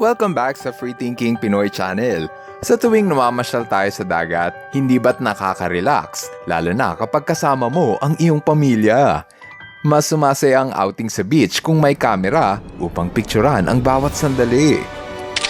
Welcome back sa Free Thinking Pinoy Channel. Sa tuwing namamasyal tayo sa dagat, hindi ba't nakaka-relax? Lalo na kapag kasama mo ang iyong pamilya. Mas sumasaya ang outing sa beach kung may kamera upang picturean ang bawat sandali.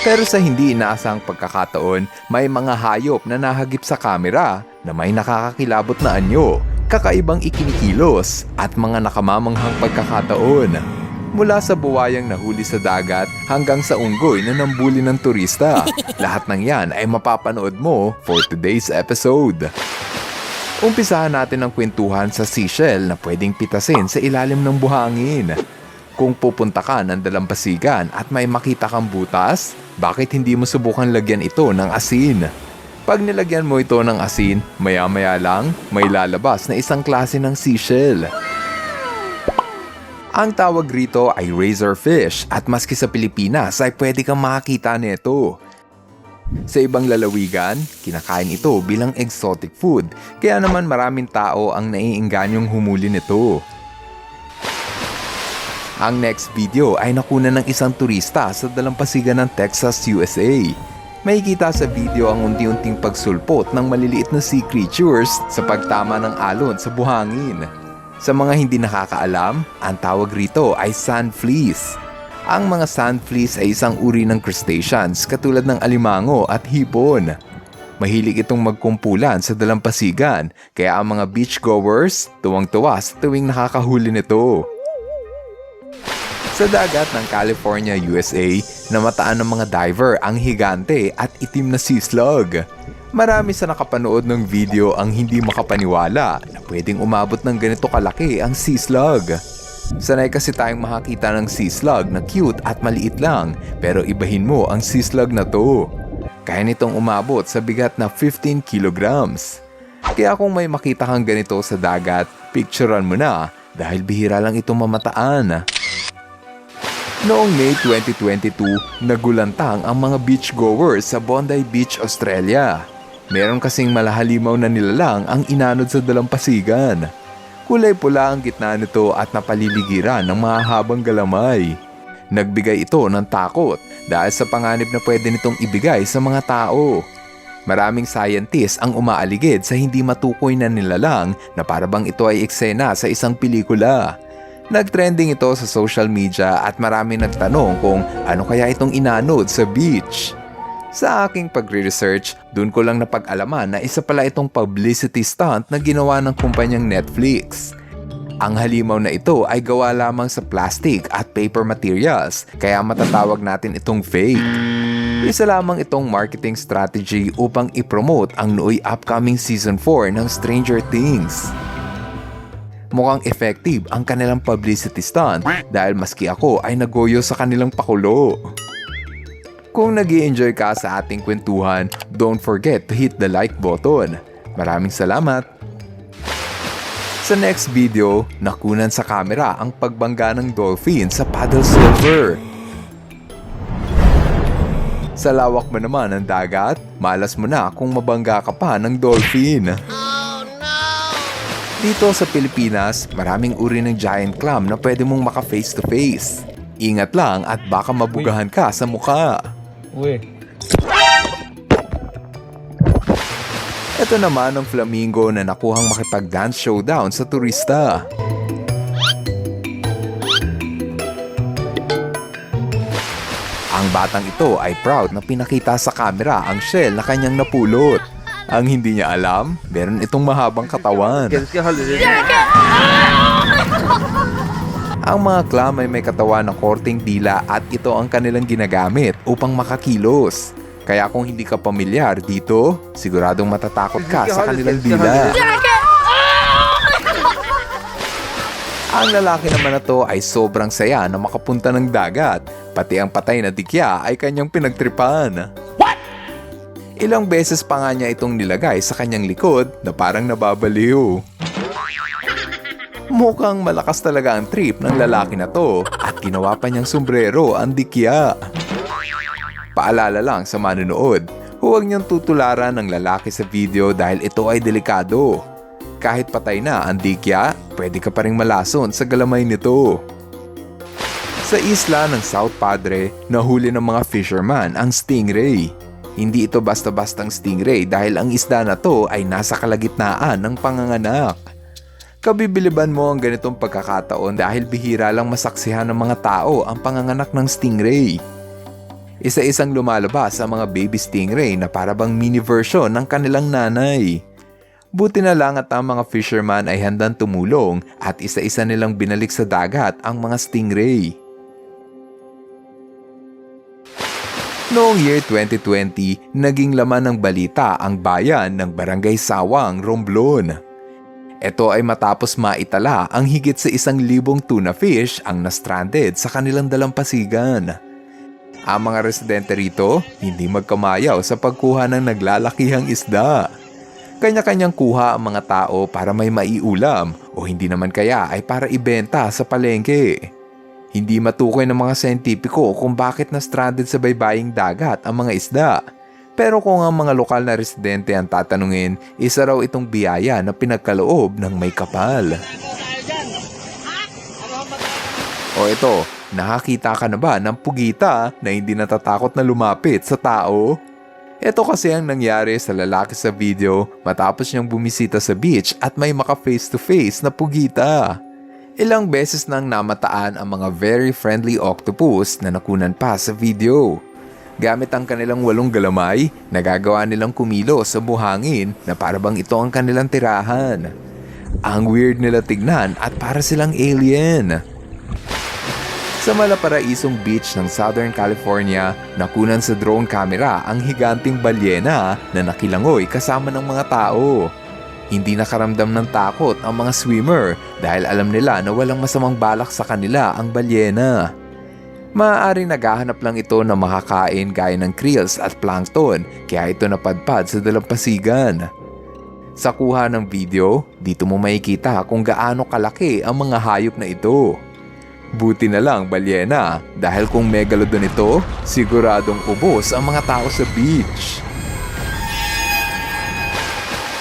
Pero sa hindi inaasang pagkakataon, may mga hayop na nahagip sa kamera na may nakakakilabot na anyo, kakaibang ikinikilos at mga nakamamanghang pagkakataon. Mula sa buwayang nahuli sa dagat hanggang sa unggoy na nambuli ng turista. Lahat ng yan ay mapapanood mo for today's episode. Umpisahan natin ang kwentuhan sa seashell na pwedeng pitasin sa ilalim ng buhangin. Kung pupunta ka ng dalampasigan at may makita kang butas, bakit hindi mo subukan lagyan ito ng asin? Pag nilagyan mo ito ng asin, maya-maya lang may lalabas na isang klase ng seashell. Ang tawag rito ay razorfish at maski sa Pilipinas ay pwede kang makakita nito. Sa ibang lalawigan, kinakain ito bilang exotic food, kaya naman maraming tao ang naiingganyong humuli nito. Ang next video ay nakuna ng isang turista sa dalampasigan ng Texas, USA. May kita sa video ang unti-unting pagsulpot ng maliliit na sea creatures sa pagtama ng alon sa buhangin. Sa mga hindi nakakaalam, ang tawag rito ay sand fleas. Ang mga sand fleas ay isang uri ng crustaceans katulad ng alimango at hipon. Mahilig itong magkumpulan sa dalampasigan kaya ang mga beachgoers tuwang-tuwa sa tuwing nakakahuli nito. Sa dagat ng California, USA, namataan ng mga diver ang higante at itim na sea slug. Marami sa nakapanood ng video ang hindi makapaniwala na pwedeng umabot ng ganito kalaki ang sea slug. Sanay kasi tayong makakita ng sea slug na cute at maliit lang pero ibahin mo ang sea slug na to. Kaya nitong umabot sa bigat na 15 kilograms. Kaya kung may makita kang ganito sa dagat, picturean mo na dahil bihira lang itong mamataan. Noong May 2022, nagulantang ang mga beachgoers sa Bondi Beach, Australia. Meron kasing malahalimaw na nilalang ang inanod sa dalampasigan. Kulay pula ang gitna nito at napaliligiran ng mahahabang galamay. Nagbigay ito ng takot dahil sa panganib na pwede nitong ibigay sa mga tao. Maraming scientists ang umaaligid sa hindi matukoy na nilalang na parabang ito ay eksena sa isang pelikula. Nagtrending ito sa social media at marami nagtanong kung ano kaya itong inanod sa beach. Sa aking pagre-research, dun ko lang napag-alaman na isa pala itong publicity stunt na ginawa ng kumpanyang Netflix. Ang halimaw na ito ay gawa lamang sa plastic at paper materials, kaya matatawag natin itong fake. Isa lamang itong marketing strategy upang ipromote ang nooy upcoming season 4 ng Stranger Things. Mukhang effective ang kanilang publicity stunt dahil maski ako ay nagoyo sa kanilang pakulo. Kung nag enjoy ka sa ating kwentuhan, don't forget to hit the like button. Maraming salamat! Sa next video, nakunan sa kamera ang pagbangga ng dolphin sa paddle silver. Sa lawak mo naman ng dagat, malas mo na kung mabangga ka pa ng dolphin. Dito sa Pilipinas, maraming uri ng giant clam na pwede mong maka face to face. Ingat lang at baka mabugahan ka sa mukha. Uy. Ito naman ang flamingo na nakuhang makipag-dance showdown sa turista. Ang batang ito ay proud na pinakita sa kamera ang shell na kanyang napulot. Ang hindi niya alam, meron itong mahabang katawan. Ang mga clam ay may katawan na korting dila at ito ang kanilang ginagamit upang makakilos. Kaya kung hindi ka pamilyar dito, siguradong matatakot ka sa kanilang dila. Ang lalaki naman na to ay sobrang saya na makapunta ng dagat. Pati ang patay na dikya ay kanyang pinagtripan. Ilang beses pa nga niya itong nilagay sa kanyang likod na parang nababaliw. Mukhang malakas talaga ang trip ng lalaki na to at ginawa pa niyang sombrero ang dikya. Paalala lang sa manunood, huwag niyang tutularan ng lalaki sa video dahil ito ay delikado. Kahit patay na ang dikya, pwede ka pa ring malason sa galamay nito. Sa isla ng South Padre, nahuli ng mga fisherman ang stingray. Hindi ito basta-bastang stingray dahil ang isda na to ay nasa kalagitnaan ng panganganak. Kabibiliban mo ang ganitong pagkakataon dahil bihira lang masaksihan ng mga tao ang panganganak ng stingray. Isa-isang lumalabas ang mga baby stingray na parabang mini version ng kanilang nanay. Buti na lang at ang mga fisherman ay handang tumulong at isa-isa nilang binalik sa dagat ang mga stingray. Noong year 2020, naging laman ng balita ang bayan ng Barangay Sawang, Romblon. Ito ay matapos maitala ang higit sa isang libong tuna fish ang na-stranded sa kanilang dalampasigan. Ang mga residente rito hindi magkamayaw sa pagkuha ng naglalakihang isda. Kanya-kanyang kuha ang mga tao para may maiulam o hindi naman kaya ay para ibenta sa palengke. Hindi matukoy ng mga sentipiko kung bakit na-stranded sa baybaying dagat ang mga isda. Pero kung ang mga lokal na residente ang tatanungin, isa raw itong biyaya na pinagkaloob ng may kapal. O ito, nakakita ka na ba ng pugita na hindi natatakot na lumapit sa tao? Ito kasi ang nangyari sa lalaki sa video matapos niyang bumisita sa beach at may maka face to face na pugita. Ilang beses nang namataan ang mga very friendly octopus na nakunan pa sa video. Gamit ang kanilang walong galamay, nagagawa nilang kumilo sa buhangin na parabang ito ang kanilang tirahan. Ang weird nila tignan at para silang alien. Sa Malaparaisong Beach ng Southern California, nakunan sa drone camera ang higanting balyena na nakilangoy kasama ng mga tao. Hindi nakaramdam ng takot ang mga swimmer dahil alam nila na walang masamang balak sa kanila ang balyena. Maaaring naghahanap lang ito ng makakain gaya ng krills at plankton kaya ito napadpad sa dalampasigan. Sa kuha ng video, dito mo makikita kung gaano kalaki ang mga hayop na ito. Buti na lang balyena dahil kung megalodon ito, siguradong ubos ang mga tao sa beach.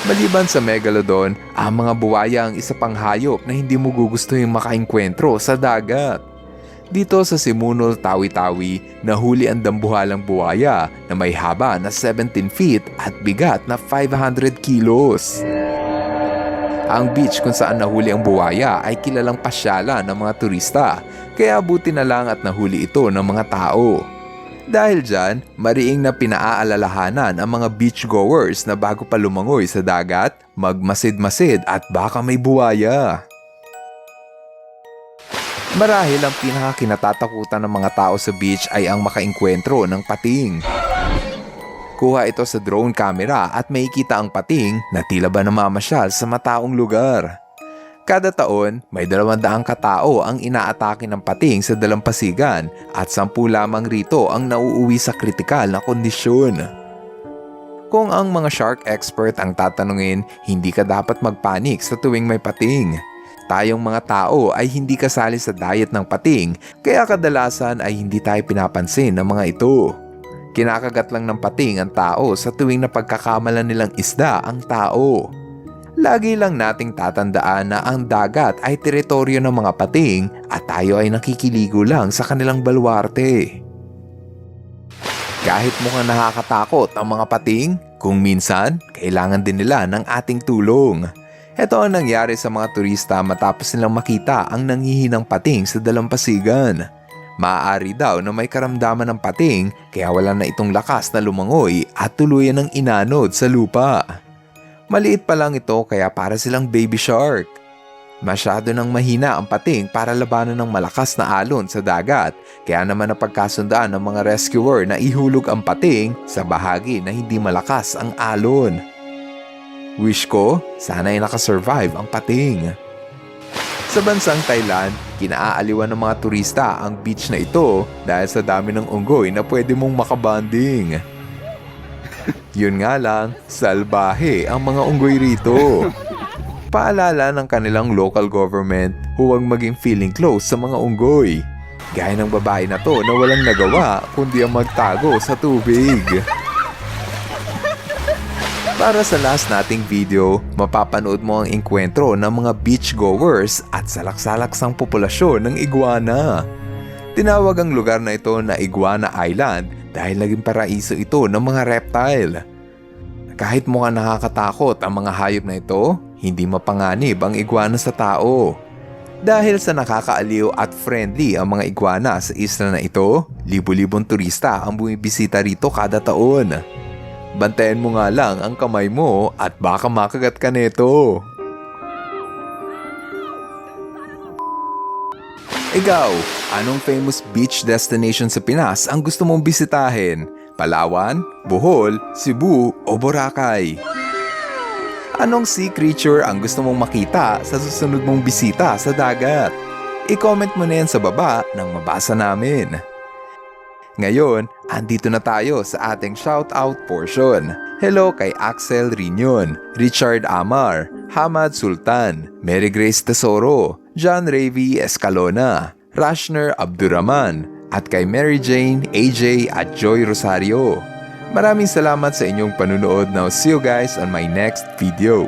Maliban sa megalodon, ang mga buwaya ang isa pang hayop na hindi mo gugustuhin makainkwentro sa dagat. Dito sa Simunol, Tawi-Tawi, nahuli ang dambuhalang buwaya na may haba na 17 feet at bigat na 500 kilos. Ang beach kung saan nahuli ang buwaya ay kilalang pasyala ng mga turista, kaya buti na lang at nahuli ito ng mga tao. Dahil dyan, mariing na pinaaalalahanan ang mga beachgoers na bago pa lumangoy sa dagat, magmasid-masid at baka may buwaya. Marahil ang pinakakinatatakutan ng mga tao sa beach ay ang makainkwentro ng pating. Kuha ito sa drone camera at makikita ang pating na tila ba namamasyal sa mataong lugar. Kada taon, may dalawandaang katao ang inaatake ng pating sa dalampasigan at sampu lamang rito ang nauuwi sa kritikal na kondisyon. Kung ang mga shark expert ang tatanungin, hindi ka dapat magpanik sa tuwing may pating. Tayong mga tao ay hindi kasali sa diet ng pating, kaya kadalasan ay hindi tayo pinapansin ng mga ito. Kinakagat lang ng pating ang tao sa tuwing napagkakamalan nilang isda ang tao. Lagi lang nating tatandaan na ang dagat ay teritoryo ng mga pating at tayo ay nakikiligo lang sa kanilang balwarte. Kahit mukhang nakakatakot ang mga pating, kung minsan, kailangan din nila ng ating tulong. Ito ang nangyari sa mga turista matapos nilang makita ang nanghihinang pating sa dalampasigan. Maaari daw na may karamdaman ng pating kaya wala na itong lakas na lumangoy at tuluyan ng inanod sa lupa. Maliit pa lang ito kaya para silang baby shark. Masyado nang mahina ang pating para labanan ng malakas na alon sa dagat kaya naman napagkasundaan ng mga rescuer na ihulog ang pating sa bahagi na hindi malakas ang alon. Wish ko, sana ay nakasurvive ang pating. Sa bansang Thailand, kinaaaliwan ng mga turista ang beach na ito dahil sa dami ng unggoy na pwede mong makabanding. Yun nga lang, salbahe ang mga unggoy rito. Paalala ng kanilang local government huwag maging feeling close sa mga unggoy. Gaya ng babae na to na walang nagawa kundi ang magtago sa tubig. Para sa last nating video, mapapanood mo ang engkwentro ng mga beachgoers at salak-salaksang populasyon ng iguana. Tinawag ang lugar na ito na Iguana Island dahil naging paraiso ito ng mga reptile. Kahit mukhang nakakatakot ang mga hayop na ito, hindi mapanganib ang iguana sa tao. Dahil sa nakakaaliw at friendly ang mga iguana sa isla na ito, libo-libong turista ang bumibisita rito kada taon. Bantayan mo nga lang ang kamay mo at baka makagat ka nito. Ikaw, anong famous beach destination sa Pinas ang gusto mong bisitahin? Palawan, Bohol, Cebu o Boracay? Anong sea creature ang gusto mong makita sa susunod mong bisita sa dagat? I-comment mo na yan sa baba nang mabasa namin. Ngayon, andito na tayo sa ating shoutout portion. Hello kay Axel Rinion, Richard Amar, Hamad Sultan, Mary Grace Tesoro, John Ravi Escalona, Rashner Abdurrahman, at kay Mary Jane, AJ at Joy Rosario. Maraming salamat sa inyong panunood. Now see you guys on my next video.